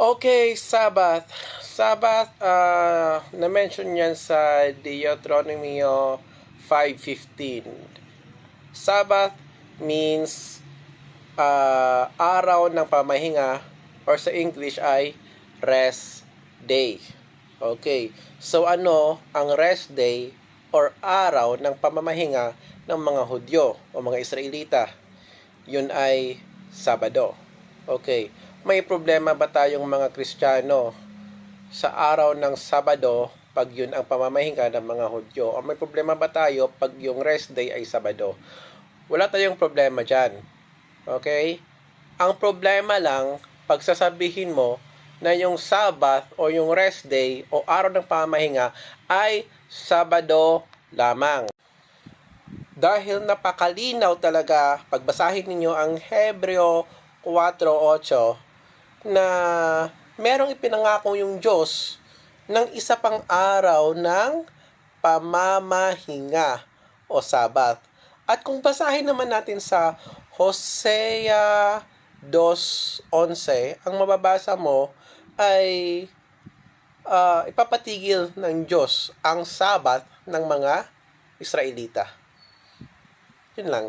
Okay, Sabbath. Sabbath, uh, na-mention yan sa Deuteronomy 5.15. Sabbath means uh, araw ng pamahinga or sa English ay rest day. Okay. So ano ang rest day or araw ng pamamahinga ng mga Hudyo o mga Israelita? Yun ay Sabado. Okay. May problema ba tayong mga Kristiyano sa araw ng Sabado pag yun ang pamamahinga ng mga Hudyo? O may problema ba tayo pag yung rest day ay Sabado? Wala tayong problema dyan. Okay? Ang problema lang, pag sasabihin mo na yung Sabbath o yung rest day o araw ng pamahinga ay Sabado lamang. Dahil napakalinaw talaga, pagbasahin ninyo ang Hebreo 4.8 na merong ipinangako yung Diyos ng isa pang araw ng pamamahinga o Sabat. At kung basahin naman natin sa Hosea 2.11, ang mababasa mo ay ah, ipapatigil ng Diyos ang Sabat ng mga Israelita. Yun lang.